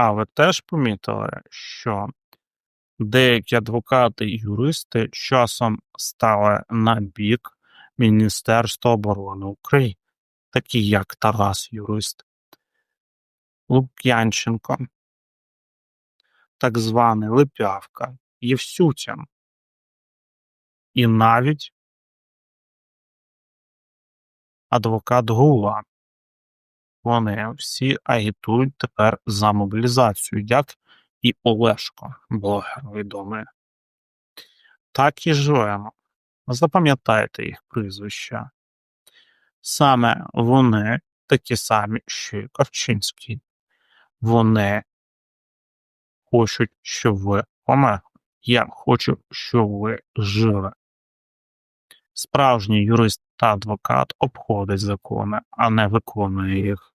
А ви теж помітили, що деякі адвокати і юристи часом стали на бік Міністерства оборони України, такі як Тарас Юрист, Лук'янченко, так званий Липявка, Євсютін і навіть адвокат Гула. Вони всі агітують тепер за мобілізацію, як і Олешко, блогер відомий. Так і живемо. Запам'ятайте їх прізвища. Саме вони такі самі, що й Корчинський. Вони хочуть, щоб ви померли. Я хочу, щоб ви жили. Справжній юрист та адвокат обходить закони, а не виконує їх.